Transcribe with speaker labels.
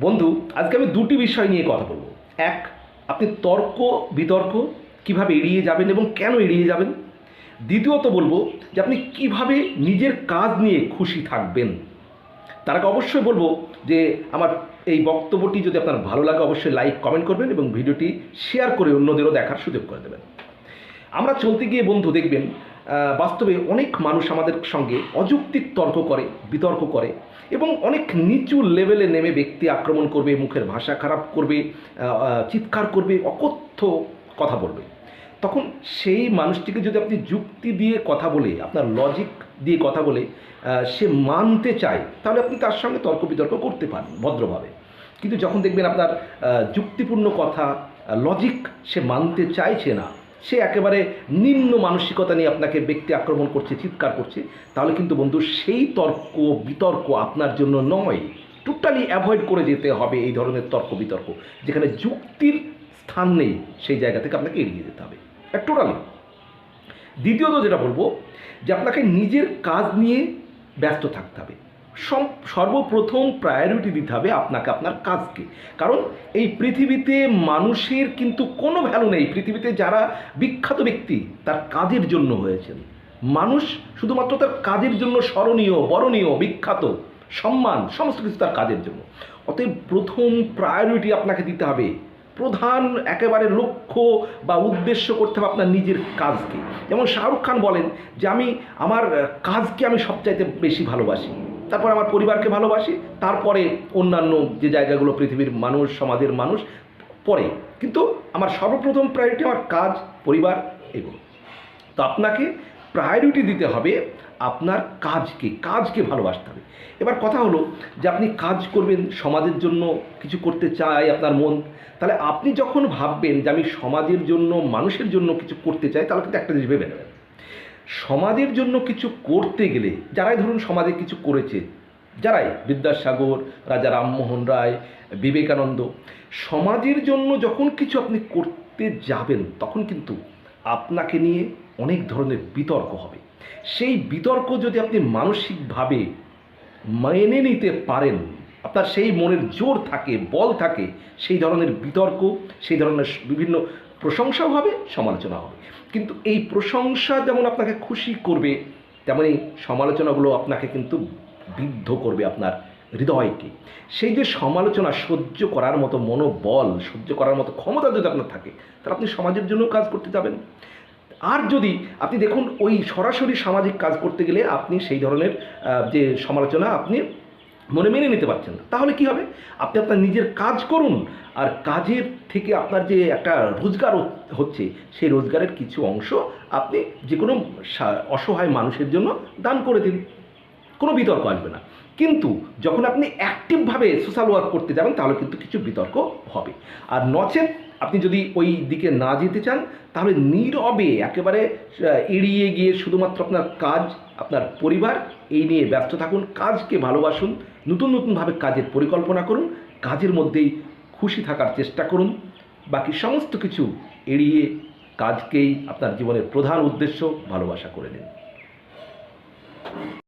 Speaker 1: বন্ধু, আজকে আমি দুটি বিষয় নিয়ে কথা বলব। এক, আপনি তর্ক, বিতর্ক কীভাবে এড়িয়ে যাবেন এবং কেন এড়িয়ে যাবেন? দ্বিতীয়ত বলব যে আপনি কীভাবে নিজের কাজ নিয়ে খুশি থাকবেন। তার আগে অবশ্যই বলব যে আমার এই বক্তব্যটি যদি আপনার ভালো লাগে, অবশ্যই লাইক, কমেন্ট করবেন এবং ভিডিওটি শেয়ার করে অন্যদেরও দেখার সুযোগ করে দেবেন। আমরা চলতে গিয়ে বন্ধু, দেখবেন বাস্তবে অনেক মানুষ আমাদের সঙ্গে অযৌক্তিক তর্ক করে, বিতর্ক করে এবং অনেক নিচু লেভেলে নেমে ব্যক্তি আক্রমণ করবে, মুখের ভাষা খারাপ করবে চিৎকার করবে, অকথ্য কথা বলবে। তখন সেই মানুষটিকে যদি আপনি যুক্তি দিয়ে কথা বলে, আপনার লজিক দিয়ে কথা বলে সে মানতে চায়, তাহলে আপনি তার সঙ্গে তর্ক বিতর্ক করতে পারেন ভদ্রভাবে। কিন্তু যখন দেখবেন আপনার যুক্তিপূর্ণ কথা লজিক সে মানতে চাইছে না সে একেবারে নিম্ন মানসিকতা নিয়ে আপনাকে ব্যক্তি আক্রমণ করছে, চিৎকার করছে। তাহলে কিন্তু বন্ধু, সেই তর্ক, বিতর্ক আপনার জন্য নয়। টোটালি অ্যাভয়েড করে যেতে হবে এই ধরনের তর্ক, বিতর্ক। যেখানে যুক্তির স্থান নেই, সেই জায়গা থেকে আপনাকে এড়িয়ে যেতে হবে। টোটালি দ্বিতীয়ত যেটা বলব, যে আপনাকে নিজের কাজ নিয়ে ব্যস্ত থাকতে হবে। সর্বপ্রথম প্রায়োরিটি দিতে হবে আপনাকে, আপনার কাজকে। কারণ এই পৃথিবীতে মানুষের কিন্তু কোনো ভ্যালু নেই। পৃথিবীতে যারা বিখ্যাত ব্যক্তি, তার কাজের জন্য হয়েছেন। মানুষ শুধুমাত্র তার কাজের জন্য স্মরণীয়, বরণীয়, বিখ্যাত, সম্মান, সমস্ত কিছু তার কাজের জন্য। অতএব প্রথম প্রায়োরিটি আপনাকে দিতে হবে। প্রধান একেবারে লক্ষ্য বা উদ্দেশ্য করতে হবে আপনার নিজের কাজকে। যেমন শাহরুখ খান বলেন যে, আমি, আমার কাজকে আমি সবচাইতে বেশি ভালোবাসি। তারপর আমার পরিবারকে ভালোবাসি, তারপরে অন্যান্য যে জায়গাগুলো পৃথিবীর মানুষ, সমাজের মানুষ, পরে। কিন্তু আমার সর্বপ্রথম প্রায়োরিটি আমার কাজ, পরিবার এগুলো তো আপনাকে প্রায়োরিটি দিতে হবে আপনার কাজকে কাজকে ভালোবাসতে হবে। এবার কথা হলো যে আপনি কাজ করবেন সমাজের জন্য, কিছু করতে চাই আপনার মন, তাহলে আপনি যখন ভাববেন যে আমি সমাজের জন্য, মানুষের জন্য কিছু করতে চাই, তাহলে কিন্তু একটা জিনিস ভেবে নেবেন। সমাজের জন্য কিছু করতে গেলে, যারাই ধরুন সমাজে কিছু করেছে, যারাই বিদ্যাসাগর, রাজা রামমোহন রায়, বিবেকানন্দ, সমাজের জন্য যখন কিছু আপনি করতে যাবেন, তখন কিন্তু আপনাকে নিয়ে অনেক ধরনের বিতর্ক হবে। সেই বিতর্ক যদি আপনি মানসিকভাবে মেনে নিতে পারেন, আপনার সেই মনের জোর থাকে, বল থাকে, সেই ধরনের বিতর্ক, সেই ধরনের বিভিন্ন প্রশংসাও হবে সমালোচনা হবে। কিন্তু এই প্রশংসা যেমন আপনাকে খুশি করবে তেমনই সমালোচনাগুলো আপনাকে কিন্তু বিদ্ধ করবে আপনার হৃদয়কে। সেই যে সমালোচনা সহ্য করার মতো মনোবল, সহ্য করার মতো ক্ষমতা যদি আপনার থাকে, তাহলে আপনি সমাজের জন্য কাজ করতে যাবেন। আর যদি আপনি দেখুন, ওই সরাসরি সামাজিক কাজ করতে গেলে আপনি সেই ধরনের যে সমালোচনা, আপনি মনে মেনে নিতে পারছেন না। তাহলে কি হবে? আপনি আপনার নিজের কাজ করুন আর কাজের থেকে আপনার যে একটা রোজগার হচ্ছে, সেই রোজগারের কিছু অংশ আপনি যে কোনো অসহায় মানুষের জন্য দান করে দিন। কোনো বিতর্ক আসবে না। কিন্তু যখন আপনি অ্যাক্টিভভাবে সোশ্যাল ওয়ার্ক করতে যাবেন, তাহলে কিন্তু কিছু বিতর্ক হবে। আর নচেত আপনি যদি ওই দিকে না যেতে চান, তাহলে নীরবে একেবারে এড়িয়ে গিয়ে শুধুমাত্র আপনার কাজ, আপনার পরিবার, এই নিয়ে ব্যস্ত থাকুন, কাজকে ভালোবাসুন, নতুন নতুনভাবে কাজের পরিকল্পনা করুন, কাজের মধ্যেই খুশি থাকার চেষ্টা করুন। বাকি সমস্ত কিছু এড়িয়ে কাজকেই আপনার জীবনের প্রধান উদ্দেশ্য ভালোবাসা করে নিন